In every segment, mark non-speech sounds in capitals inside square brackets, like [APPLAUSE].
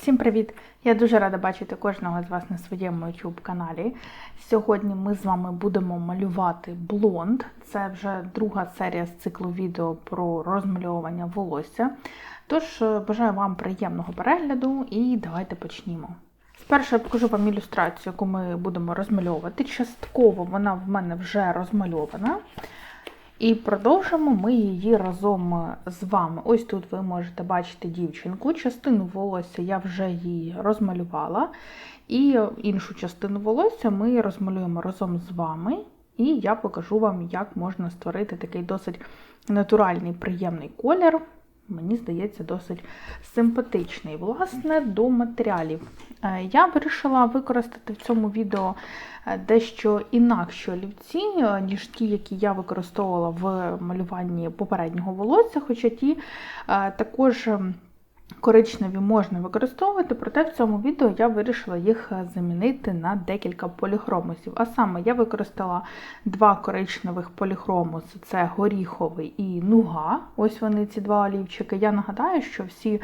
Всім привіт! Я дуже рада бачити кожного з вас на своєму YouTube каналі. Сьогодні ми з вами будемо малювати блонд. Це вже друга серія з циклу відео про розмальовування волосся. Тож е, бажаю вам приємного перегляду і давайте почнімо. Спершу я покажу вам ілюстрацію, яку ми будемо розмальовувати. Частково вона в мене вже розмальована. І продовжимо ми її разом з вами. Ось тут ви можете бачити дівчинку. Частину волосся я вже її розмалювала. І іншу частину волосся ми розмалюємо разом з вами. І я покажу вам, як можна створити такий досить натуральний, приємний колір. Мені здається, досить симпатичний. Власне, до матеріалів. Е, Я вирішила використати в цьому відео е, дещо інакші олівці, е, ніж ті, які я використовувала в малюванні попереднього волосся, хоча ті також. Коричневі можна використовувати, проте в цьому відео я вирішила їх е, замінити на декілька поліхромусів. А саме я використала два коричневих поліхромуси: це горіховий і нуга. Ось вони, ці два олівчики. Я нагадаю, що всі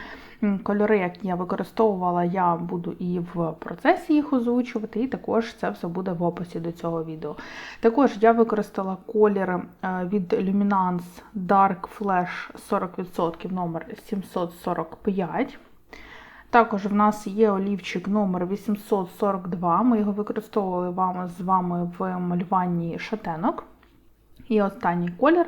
кольори, які я використовувала, я буду і в процесі їх озвучувати, і також це все буде в описі до цього відео. Також я використала колір е, від Luminance Dark Flash 40% номер 745. Також в нас є олівчик номер 842. Ми його використовували з вами в малюванні шатенок. І останній колір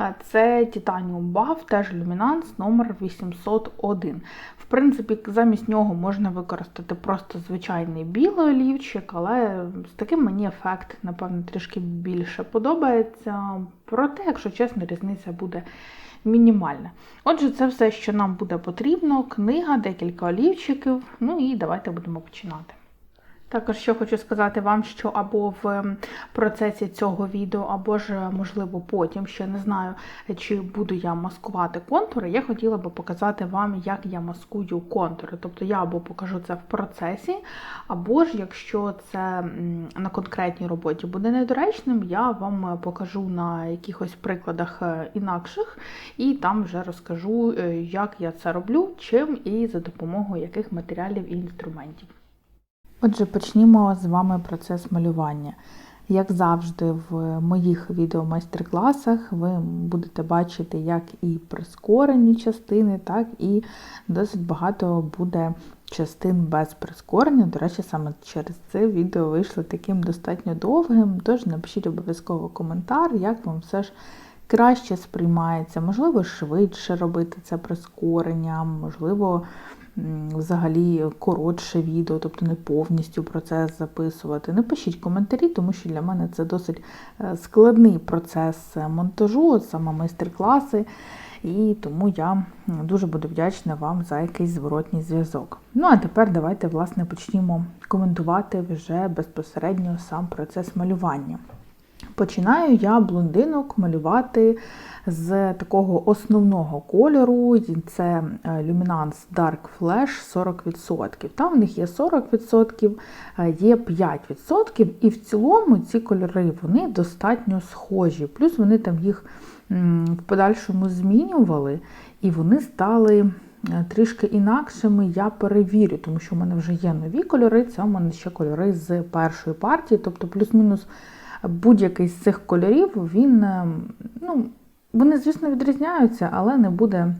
е, це Titanium Buff, теж Luminance номер 801. В принципі, замість нього можна використати просто звичайний білий олівчик, але з таким мені ефект, напевно, трішки більше подобається. Проте, якщо чесно, різниця буде мінімальна. Отже, це все, що нам буде потрібно: книга, декілька олівчиків. Ну і давайте будемо починати. Також що хочу сказати вам, що або в ем, процесі цього відео, або ж, можливо, потім, ще не знаю, чи буду я маскувати контури, я хотіла би показати вам, як я маскую контури. Тобто я або покажу це в процесі, або ж, якщо це на конкретній роботі буде недоречним, я вам покажу на якихось прикладах е, інакших, і там вже розкажу, е, як я це роблю, чим і за допомогою яких матеріалів і інструментів. Отже, почнімо з вами процес малювання. Як завжди, в моїх відеомайстер-класах ви будете бачити як і прискорені частини, так і досить багато буде частин без прискорення. До речі, саме через це відео вийшло таким достатньо довгим. Тож напишіть обов'язково коментар, як вам все ж краще сприймається, можливо, швидше робити це прискорення, можливо взагалі коротше відео, тобто не повністю процес записувати. Напишіть коментарі, тому що для мене це досить е, складний процес монтажу, саме майстер-класи. І тому я дуже буду вдячна вам за якийсь зворотній зв'язок. Ну, а тепер давайте, власне, почнімо коментувати вже безпосередньо сам процес малювання. Починаю я блондинок малювати з такого основного кольору, це е, Luminance Dark Flash 40%. Там в них є 40%, е, є 5%, і в цілому ці кольори вони достатньо схожі. Плюс вони там їх в подальшому змінювали, і вони стали. е, Трішки інакшими я перевірю, тому що в мене вже є нові кольори, це у мене ще кольори з першої партії, тобто плюс-мінус будь-який з цих кольорів, він, е, ну, вони, звісно, відрізняються, але не буде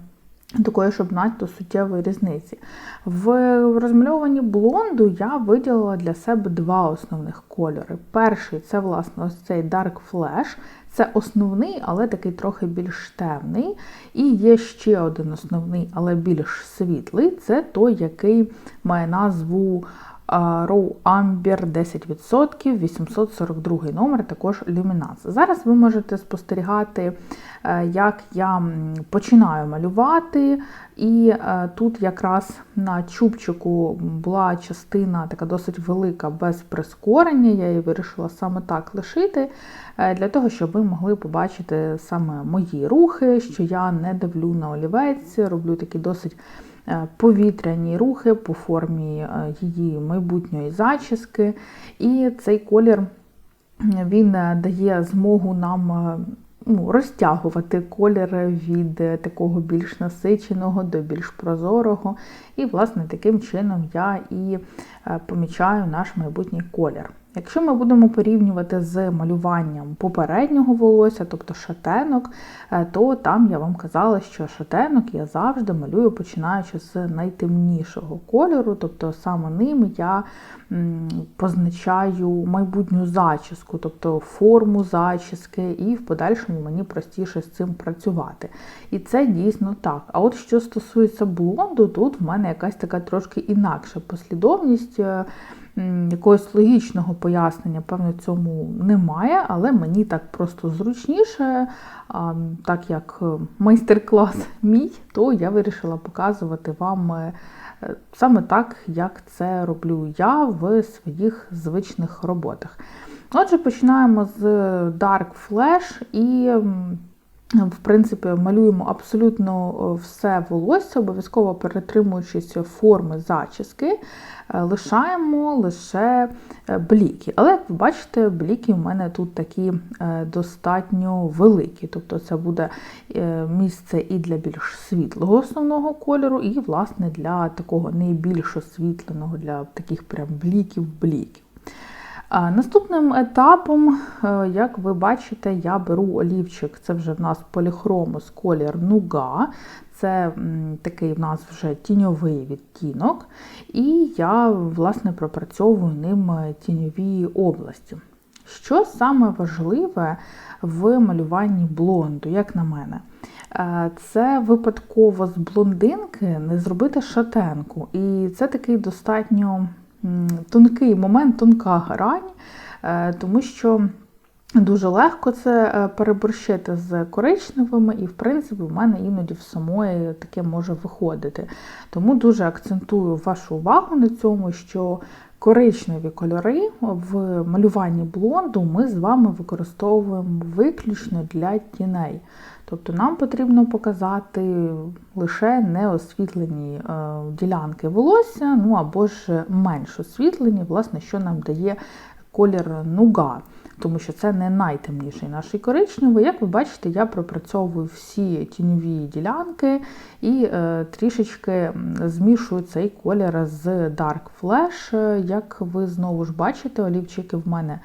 такої, щоб надто суттєвої різниці. В розмальовуванні блонду я виділила для себе два основних кольори. Перший це, власне, ось цей Dark Flash. Це основний, але такий трохи більш темний. І є ще один основний, але більш світлий це той, який має назву Row Amber 10%, 842 номер, також Luminance. Зараз ви можете спостерігати, е, як я починаю малювати, і е, тут якраз на чубчику була частина така досить велика без прискорення. Я її вирішила саме так лишити, е, для того, щоб ви могли побачити саме мої рухи, що я не давлю на олівець, роблю такі досить. Е, повітряні рухи по формі е, її майбутньої зачіски. І цей колір він е, дає змогу нам ну, розтягувати колір від такого більш насиченого до більш прозорого. І, власне, таким чином я і помічаю наш майбутній колір. Якщо ми будемо порівнювати з малюванням попереднього волосся, тобто шатенок, е, то там я вам казала, що шатенок я завжди малюю починаючи з найтемнішого кольору, тобто саме ним я позначаю майбутню зачіску, тобто форму зачіски, і в подальшому мені простіше з цим працювати. І це дійсно так. А от що стосується блонду, тут в мене якась така трошки інакша послідовність. Е, якогось логічного пояснення, певно, цьому немає, але мені так просто зручніше, так як е, майстер-клас [LAUGHS] мій, то я вирішила показувати вам е, саме так, як це роблю я в своїх звичних роботах. Отже, починаємо з Dark Flash і. В принципі, малюємо абсолютно все волосся, обов'язково перетримуючись форми зачіски. Е, лишаємо лише е, бліки. Але, як ви бачите, бліки в мене тут такі е, достатньо великі. Тобто це буде місце і для більш світлого основного кольору, і, власне, для такого найбільш освітленого, для таких прям бліків-бліків. Наступним етапом, як ви бачите, я беру олівчик, це вже в нас поліхромус колір нуга. Це такий в нас вже тіньовий відтінок, і я, власне, пропрацьовую ним е, тіньові області. Що саме важливе в малюванні блонду, як на мене? Е, це випадково з блондинки не зробити шатенку. І це такий достатньо тонкий момент, тонка грань, е, тому що. Дуже легко це е, переборщити з коричневими, і, в принципі, в мене іноді в самої таке може виходити. Тому дуже акцентую вашу увагу на цьому, що коричневі кольори в малюванні блонду ми з вами використовуємо виключно для тіней. Тобто нам потрібно показати лише неосвітлені е, ділянки волосся, ну або ж менш освітлені, власне, що нам дає колір нуга тому що це не найтемніший наш коричневий. Як ви бачите, я пропрацьовую всі тіньові ділянки і е, трішечки змішую цей колір з Dark Flash. Як ви знову ж бачите, олівчики в мене.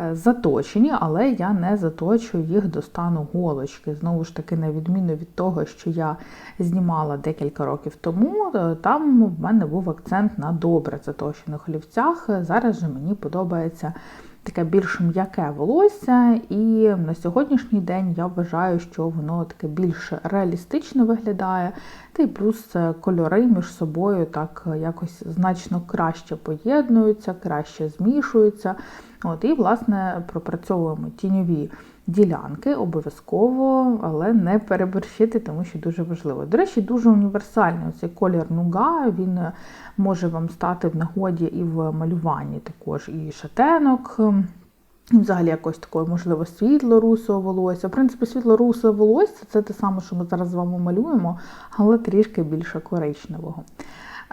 Е, заточені, але я не заточую їх до стану голочки. Знову ж таки, на відміну від того, що я знімала декілька років тому, е, там в мене був акцент на добре заточених олівцях. Зараз же мені подобається таке більш м'яке волосся, і на сьогоднішній день я вважаю, що воно таке більш реалістично виглядає, й плюс е, кольори між собою так якось значно краще поєднуються, краще змішуються. От, І, власне, пропрацьовуємо тіньові ділянки обов'язково, але не переборщити, тому що дуже важливо. До речі, дуже універсальний цей колір нуга, він може вам стати в нагоді і в малюванні також і шатенок. І взагалі якось такої, можливо, світло-русого волосся. В принципі, світло-русове волосся це те саме, що ми зараз з вами малюємо, але трішки більше коричневого.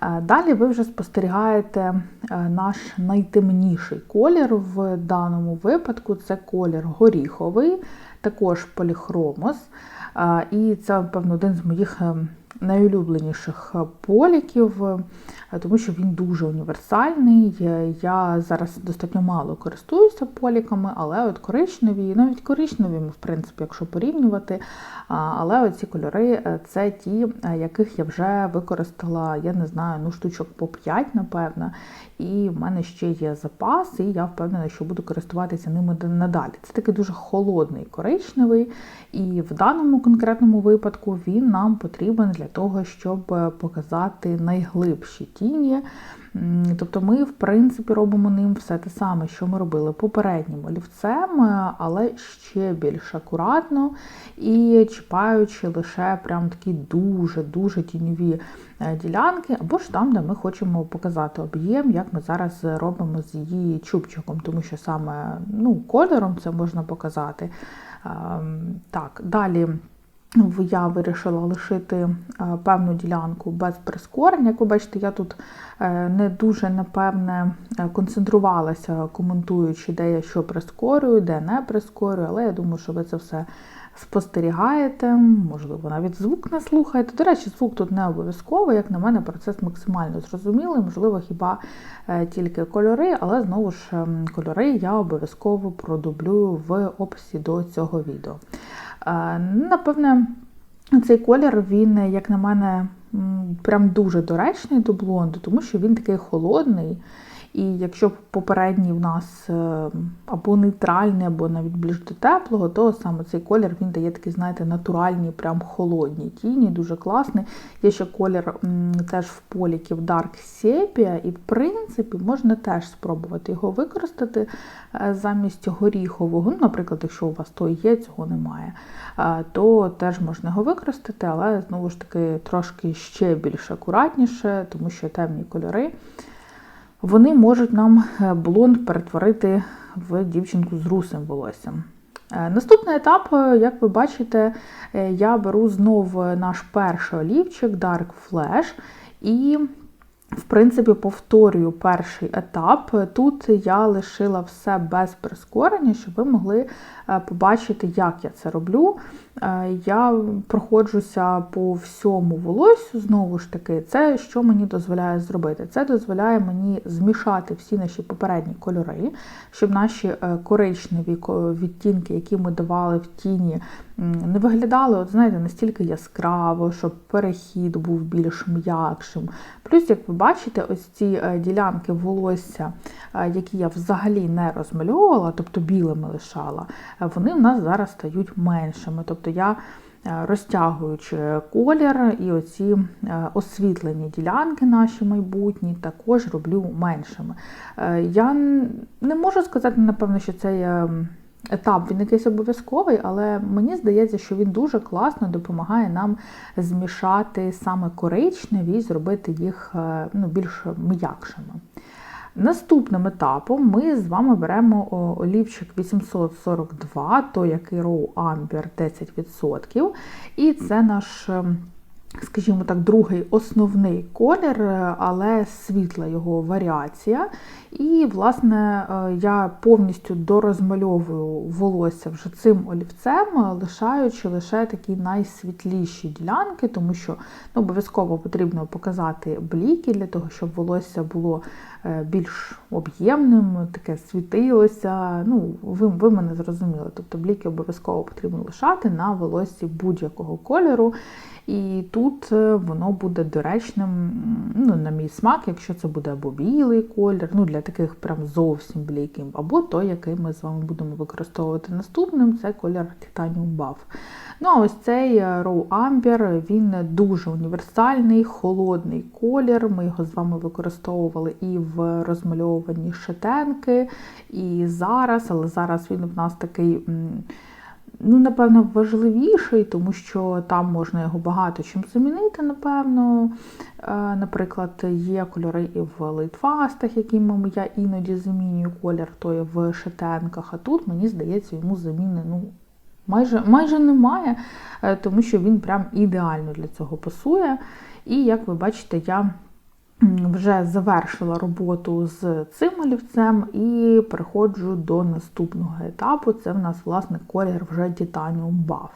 Е, далі ви вже спостерігаєте е, наш найтемніший колір в даному випадку це колір горіховий, також поліхромос. Е, і це, певно, один з моїх ем, найулюбленіших поліків. Е, тому що він дуже універсальний. Я зараз достатньо мало користуюся поліками, але от коричневі, навіть коричневі, в принципі, якщо порівнювати. Але оці кольори е, це ті, е, яких я вже використала, я не знаю, ну штучок по 5, напевно. І в мене ще є запас, і я впевнена, що буду користуватися ними надалі. Це такий дуже холодний коричневий, і в даному конкретному випадку він нам потрібен для того, щоб показати найглибші тіні. Тобто ми, в принципі, робимо ним все те саме, що ми робили попереднім олівцем, але ще більш акуратно і чіпаючи лише прям такі дуже-дуже тіньові е, ділянки, або ж там, де ми хочемо показати об'єм, як ми зараз робимо з її чубчиком, тому що саме ну, кольором це можна показати. Ем, так, далі я вирішила лишити е, певну ділянку без прискорень. Як ви бачите, я тут е, не дуже напевне е, концентрувалася, коментуючи, де я що прискорюю, де не прискорюю, але я думаю, що ви це все спостерігаєте, можливо, навіть звук не слухаєте. До речі, звук тут не обов'язково, як на мене, процес максимально зрозумілий, можливо, хіба е, тільки кольори, але знову ж ем, кольори я обов'язково продублюю в описі до цього відео. Е, напевне, цей колір, він, як на мене, прям дуже доречний до блонду, тому що він такий холодний. І якщо попередній в нас е, або нейтральний, або навіть більш до теплого, то саме цей колір він дає такі, знаєте, натуральні, прям холодні тіні, дуже класний. Є ще колір теж в поліків Dark Sepia, і в принципі можна теж спробувати його використати е, замість горіхового. Ну, Наприклад, якщо у вас то є, цього немає, е, то теж можна його використати, але знову ж таки трошки ще більш акуратніше, тому що темні кольори вони можуть нам е, блонд перетворити в дівчинку з русим волоссям. Е, наступний етап, е, як ви бачите, я беру знову наш перший олівчик Dark Flash і в принципі, повторюю перший етап. Тут я лишила все без прискорення, щоб ви могли е, побачити, як я це роблю. Е, я проходжуся по всьому волосю, знову ж таки, це що мені дозволяє зробити? Це дозволяє мені змішати всі наші попередні кольори, щоб наші е, коричневі відтінки, які ми давали в тіні, не виглядали, от знаєте, настільки яскраво, щоб перехід був більш м'якшим. Плюс, як ви бачите, ось ці е, ділянки волосся, е, які я взагалі не розмальовувала, тобто білими лишала, е, вони в нас зараз стають меншими. Тобто я розтягуючи колір і оці освітлені ділянки наші майбутні, також роблю меншими. Я не можу сказати, напевно, що це етап він якийсь обов'язковий, але мені здається, що він дуже класно допомагає нам змішати саме коричневі і зробити їх е, ну, більш м'якшими. Наступним етапом ми з вами беремо олівчик 842, той який Raw Amber 10%. І це наш ем, скажімо так, другий основний колір, е, але світла його варіація. І, власне, е, я повністю дорозмальовую волосся вже цим олівцем, лишаючи лише такі найсвітліші ділянки, тому що ну, обов'язково потрібно показати бліки для того, щоб волосся було е, більш об'ємним, таке світилося. Ну, Ви ви мене зрозуміли. Тобто бліки обов'язково потрібно лишати на волоссі будь-якого кольору. І тут е, воно буде доречним, ну, на мій смак, якщо це буде або білий колір, ну для таких прям зовсім бліків, або той, який ми з вами будемо використовувати наступним, це колір Titanium Buff. Ну, а ось цей е, Raw Amber, він дуже універсальний, холодний колір. Ми його з вами використовували і в розмальовуванні шатенки, і зараз, але зараз він в нас такий ну, напевно, важливіший, тому що там можна його багато чим замінити, напевно. Е, наприклад, є кольори і в литфастах, якими я іноді замінюю колір, то є в шатенках, а тут, мені здається, йому заміни ну, майже майже немає, е, тому що він прям ідеально для цього пасує. І, як ви бачите, я вже завершила роботу з цим олівцем і переходжу до наступного етапу. Це в нас, власне, колір вже Titanium Buff.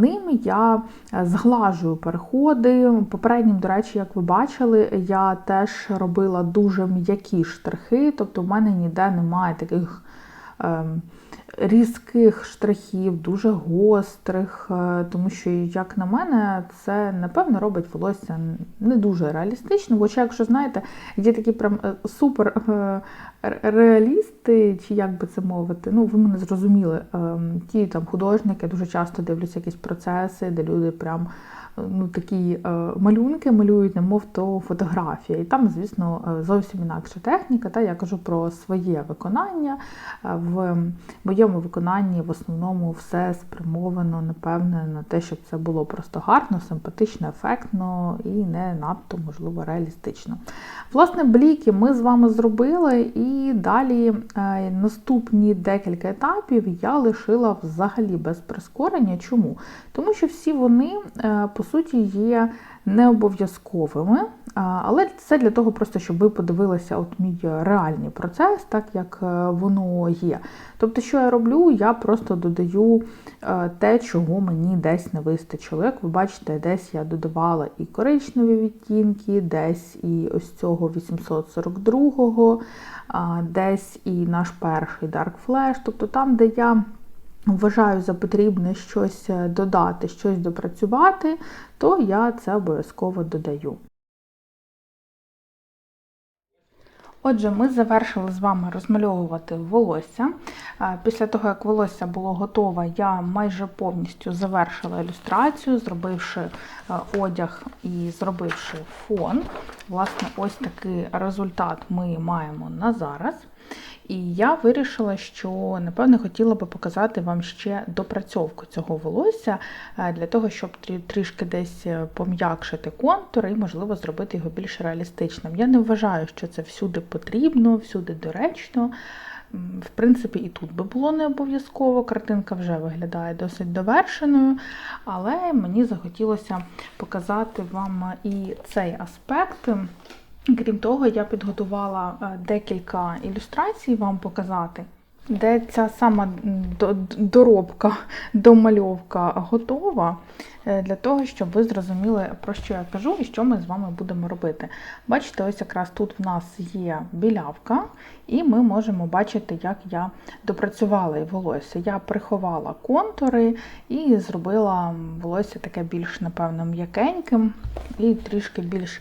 Ним я зглажую переходи. Попереднім, до речі, як ви бачили, я теж робила дуже м'які штрихи, тобто в мене ніде немає таких. Ем, різких штрихів, дуже гострих, е, тому що, як на мене, це, напевно, робить волосся не дуже реалістично. Хоча, якщо знаєте, є такі прям е, супер е, реалісти, чи як би це мовити, ну, ви мене зрозуміли, ем, ті там художники дуже часто дивляться якісь процеси, де люди прям ну, такі е, малюнки малюють, немов то фотографія. І там, звісно, е, зовсім інакша техніка. Та Я кажу про своє виконання. Е, в моєму виконанні в основному все спрямовано, напевне, на те, щоб це було просто гарно, симпатично, ефектно і не надто, можливо, реалістично. Власне, бліки ми з вами зробили, і далі наступні декілька етапів я лишила взагалі без прискорення. Чому? Тому що всі вони, по суті, є не обов'язковими, але це для того, просто щоб ви подивилися от мій реальний процес, так як е, воно є. Тобто, що я роблю, я просто додаю е, те, чого мені десь не вистачило. Як ви бачите, десь я додавала і коричневі відтінки, десь і ось цього 842-го, десь і наш перший Dark Flash, тобто там, де я вважаю за потрібне щось е, додати, щось допрацювати, то я це обов'язково додаю. Отже, ми завершили з вами розмальовувати волосся. Е, Після того, як волосся було готове, я майже повністю завершила ілюстрацію, зробивши е, одяг і зробивши фон. Власне, ось такий результат ми маємо на зараз. І я вирішила, що напевне хотіла би показати вам ще допрацьовку цього волосся е, для того, щоб трішки десь е, пом'якшити контур і, можливо, зробити його більш реалістичним. Я не вважаю, що це всюди потрібно, всюди доречно. В принципі, і тут би було не обов'язково. Картинка вже виглядає досить довершеною, але мені захотілося показати вам і цей аспект. Крім того, я підготувала е, декілька ілюстрацій вам показати, де ця сама доробка, [LAUGHS] домальовка готова е, для того, щоб ви зрозуміли, про що я кажу і що ми з вами будемо робити. Бачите, ось якраз тут в нас є білявка, і ми можемо бачити, як я допрацювала і волосся. Я приховала контури і зробила волосся таке більш, напевно, м'якеньким і трішки більш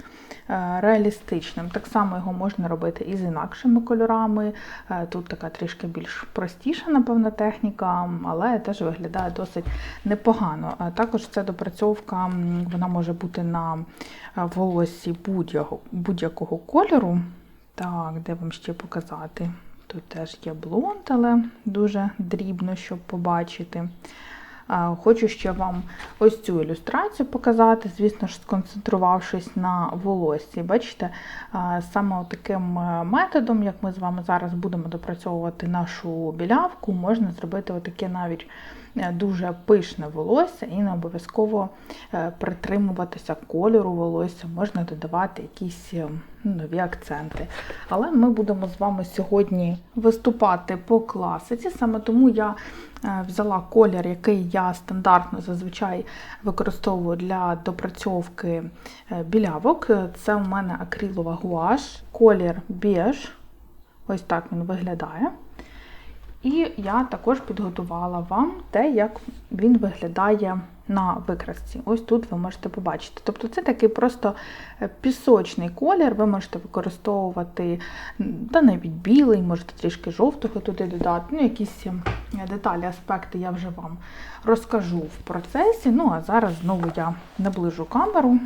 реалістичним. Так само його можна робити і з інакшими кольорами. Е, Тут така трішки більш простіша, напевно, техніка, але теж виглядає досить непогано. Е, Також ця допрацьовка вона може бути на е, волоссі будь-якого будь-якого кольору. Так, де вам ще показати? Тут теж є блонд, але дуже дрібно, щоб побачити. А, Хочу ще вам ось цю ілюстрацію показати, звісно ж, сконцентрувавшись на волоссі. Бачите, саме таким е, методом, як ми з вами зараз будемо допрацьовувати нашу білявку, можна зробити отаке навіть е, дуже пишне волосся і не обов'язково е, притримуватися кольору волосся, можна додавати якісь е, нові акценти. Але ми будемо з вами сьогодні виступати по класиці, саме тому я е, взяла колір, який я стандартно зазвичай використовую для допрацьовки е, білявок. Це у мене акрилова гуаш, колір біж. Ось так він виглядає. І я також підготувала вам те, як він виглядає на викрасці. Ось тут ви можете побачити. Тобто це такий просто е, пісочний колір, ви можете використовувати та навіть білий, можете трішки жовтого туди додати. Ну, якісь ем, деталі, аспекти я вже вам розкажу в процесі. Ну, а зараз знову я наближу камеру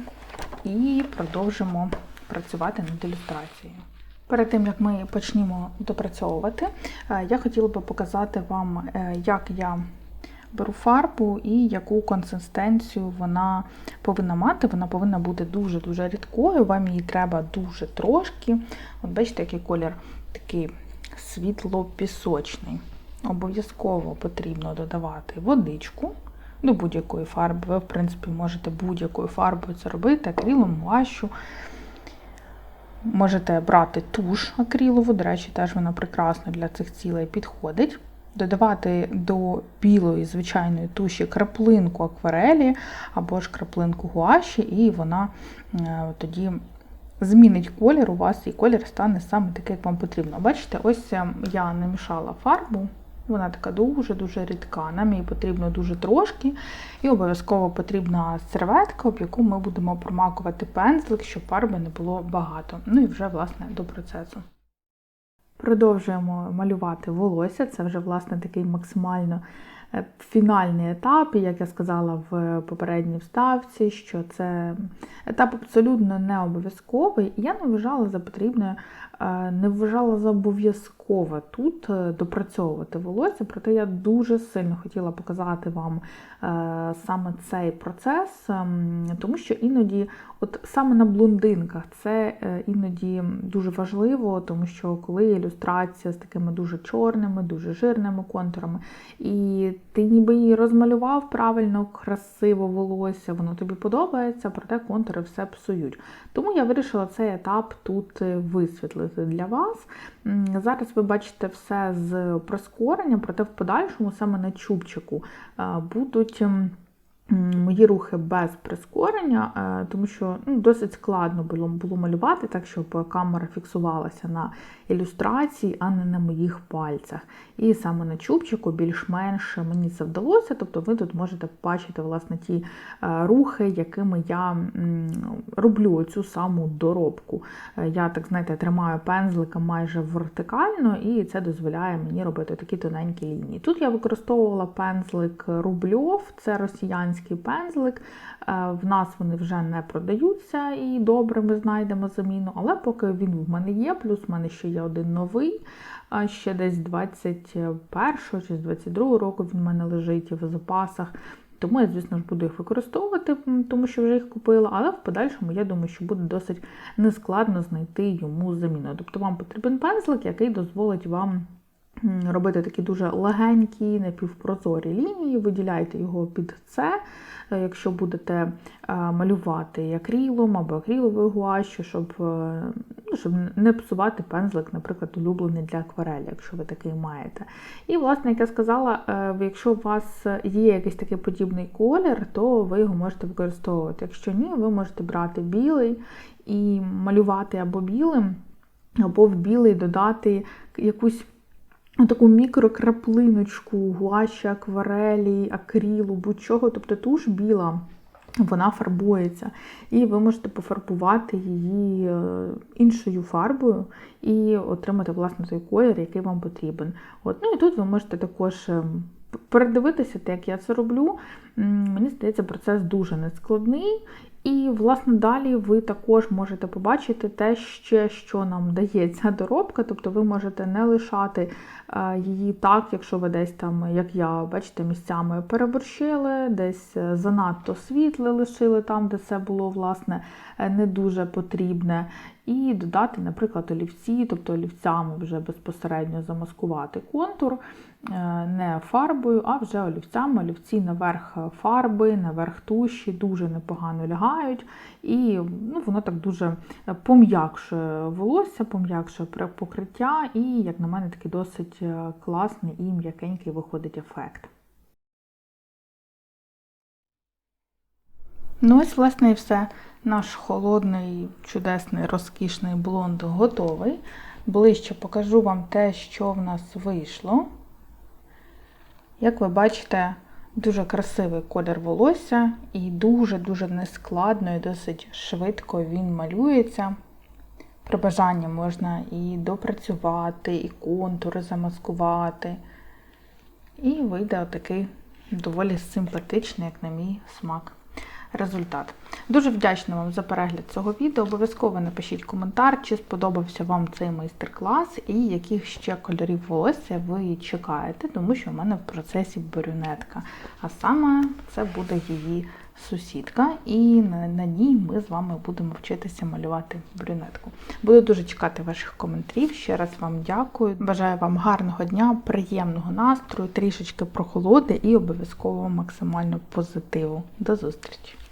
і продовжимо працювати над ілюстрацією. Перед тим як ми почнемо допрацьовувати, е, я хотіла би показати вам, е, як я беру фарбу і яку консистенцію вона повинна мати. Вона повинна бути дуже-дуже рідкою, вам її треба дуже трошки. От бачите, який колір такий світло-пісочний. Обов'язково потрібно додавати водичку до будь-якої фарби. Ви, в принципі, можете будь-якою фарбою це робити, акрилом, гуашю. Можете брати туш акрилову, до речі, теж вона прекрасно для цих цілей підходить. Додавати до білої звичайної туші краплинку акварелі або ж краплинку гуаші, і вона е, тоді змінить колір у вас, і колір стане саме такий, як вам потрібно. Бачите, ось е, я намішала фарбу, вона така дуже-дуже рідка. Нам її потрібно дуже трошки, і обов'язково потрібна серветка, об яку ми будемо промакувати пензлик, щоб фарби не було багато. Ну і вже, власне, до процесу. Продовжуємо малювати волосся. Це вже, власне, такий максимально е, фінальний етап. І як я сказала в попередній вставці, що це етап абсолютно не обов'язковий. Я не вважала за потрібне, не вважала за обов'язкове тут е, допрацьовувати волосся, проте я дуже сильно хотіла показати вам е, саме цей процес, ем, тому що іноді, от саме на блондинках, це е, іноді дуже важливо, тому що коли ілюстрація з такими дуже чорними, дуже жирними контурами, і ти ніби її розмалював правильно, красиво волосся, воно тобі подобається, проте контури все псують. Тому я вирішила цей етап тут е, висвітлити для вас. Зараз ви бачите все з прискоренням, проте в подальшому саме на чубчику е, будуть. Мої рухи без прискорення, е, тому що ну, досить складно було, було малювати так, щоб камера фіксувалася на ілюстрації, а не на моїх пальцях. І саме на чубчику більш-менш мені це вдалося. Тобто ви тут можете бачити власне ті е, рухи, якими я роблю цю саму доробку. Е, Я так знаєте, тримаю пензлика майже вертикально, і це дозволяє мені робити такі тоненькі лінії. Тут я використовувала пензлик Рубльов, це росіянський пензлик. Е, В нас вони вже не продаються і добре ми знайдемо заміну, але поки він в мене є, плюс в мене ще є один новий. Ще десь з 21 чи з 22 року він в мене лежить в запасах. Тому я, звісно ж, буду їх використовувати, тому що вже їх купила, але в подальшому я думаю, що буде досить нескладно знайти йому заміну. Тобто вам потрібен пензлик, який дозволить вам робити такі дуже легенькі, напівпрозорі лінії, виділяйте його під це. Е, Якщо будете е, малювати акрилом або акриловою гуашю, щоб, е, ну, щоб не псувати пензлик, наприклад, улюблений для акварелі, якщо ви такий маєте. І, власне, як я сказала, якщо у вас є якийсь такий подібний колір, то ви його можете використовувати. Якщо ні, ви можете брати білий і малювати або білим, або в білий додати якусь таку мікрокраплиночку гуаші, акварелі, акрилу, будь-чого. Тобто туш біла, вона фарбується. І ви можете пофарбувати її е, іншою фарбою і отримати власне той колір, який вам потрібен. От. Ну і тут ви можете також ем, передивитися, як я це роблю. Мені здається, процес дуже нескладний. І, власне, далі ви також можете побачити те, ще, що нам дає ця доробка. Тобто ви можете не лишати е, її так, якщо ви десь там, як я, бачите, місцями переборщили, десь е, занадто світле лишили там, де це було, власне, е, не дуже потрібне. І додати, наприклад, олівці, тобто олівцями вже безпосередньо замаскувати контур, не фарбою, а вже олівцями. Олівці наверх фарби, наверх туші дуже непогано лягають, і ну, воно так дуже пом'якшує волосся, пом'якшує покриття, і, як на мене, такий досить е, класний і м'якенький виходить ефект. Ну, ось, власне, і все. Наш холодний, чудесний, розкішний блонд готовий. Ближче покажу вам те, що в нас вийшло. Як ви бачите, дуже красивий колір волосся і дуже-дуже нескладно і досить швидко він малюється. При бажанні можна і допрацювати, і контури замаскувати. І вийде отакий доволі симпатичний, як на мій смак, результат. Дуже вдячна вам за перегляд цього відео. Обов'язково напишіть коментар, чи сподобався вам цей майстер-клас і яких ще кольорів волосся ви чекаєте, тому що в мене в процесі брюнетка. А саме це буде її сусідка, і на, ній ми з вами будемо вчитися малювати брюнетку. Буду дуже чекати ваших коментарів. Ще раз вам дякую. Бажаю вам гарного дня, приємного настрою, трішечки прохолоди і обов'язково максимально позитиву. До зустрічі!